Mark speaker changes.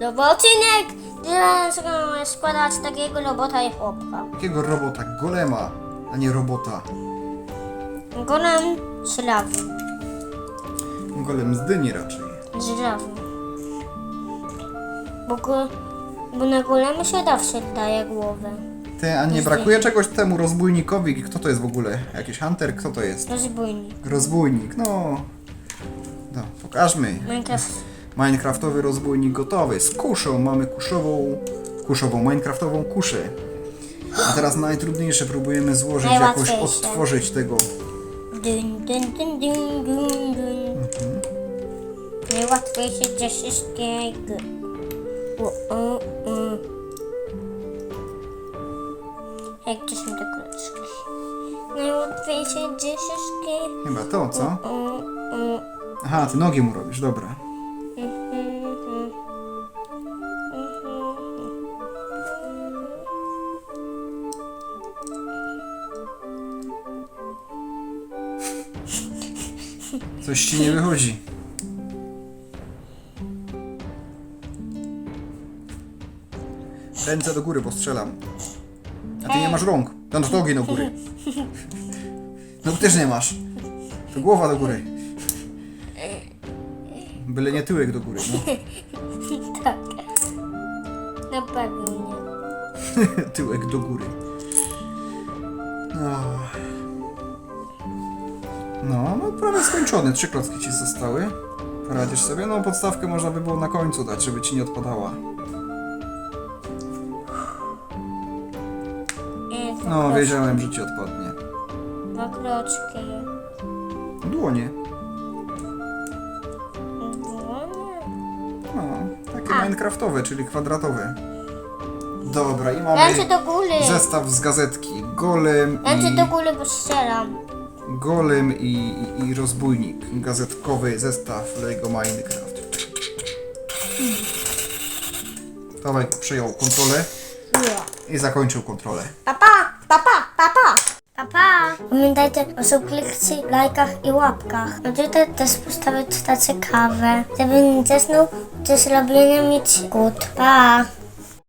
Speaker 1: nowy odcinek! Dzisiaj będziemy składać takiego robota i chłopka.
Speaker 2: Jakiego robota? Golema, a nie robota.
Speaker 1: Golem z lawy.
Speaker 2: Golem z dyni raczej.
Speaker 1: Z lawy. Bo, go, bo na golemy się zawsze daje głowę.
Speaker 2: Ty, a nie brakuje czegoś temu rozbójnikowi? Kto to jest w ogóle? Jakiś hunter? Kto to jest?
Speaker 1: Rozbójnik.
Speaker 2: Rozbójnik, no. No, pokażmy.
Speaker 1: Minecraft.
Speaker 2: Minecraftowy rozbójnik gotowy. Z kuszą mamy kuszową, kuszową, minecraftową kuszę. A teraz najtrudniejsze próbujemy złożyć, jakoś
Speaker 1: Najłatwiejsze.
Speaker 2: odtworzyć tego.
Speaker 1: Dyn, dyn, dyn, dyn, dyn. Najłatwiejsze ze wszystkiego. Jak to są te klocki? Najłatwiejsze ze wszystkiego.
Speaker 2: Chyba to, co? Aha, ty nogi mu robisz, dobra. Coś ci nie wychodzi. Ręce do góry, bo strzelam. A ty nie masz rąk. To no nogi do góry. No też nie masz. To głowa do góry. Byle nie tyłek do góry, no.
Speaker 1: Tak. Na pewno nie.
Speaker 2: tyłek do góry. No. No, no prawie skończony. Trzy klocki ci zostały. Poradzisz sobie? No podstawkę można by było na końcu dać, żeby ci nie odpadała.
Speaker 1: I dwa
Speaker 2: No,
Speaker 1: kroczki.
Speaker 2: wiedziałem, że ci odpadnie.
Speaker 1: Dwa kroczki. Dłonie.
Speaker 2: No, takie minecraftowe, czyli kwadratowe. Dobra, i mamy
Speaker 1: Ręce do góry.
Speaker 2: zestaw z gazetki. Golem
Speaker 1: Ręce
Speaker 2: i...
Speaker 1: do góry, bo strzelam.
Speaker 2: Golem i, i, i rozbójnik. Gazetkowy zestaw Lego Minecraft. Dawaj, przejął kontrolę i zakończył kontrolę.
Speaker 1: Papa, papa, papa. Papa. Pamiętajcie o subskrypcji, lajkach i łapkach. Możecie też postawić stację kawę, żeby nie zasnął, czy zrobienie mieć gut. Pa.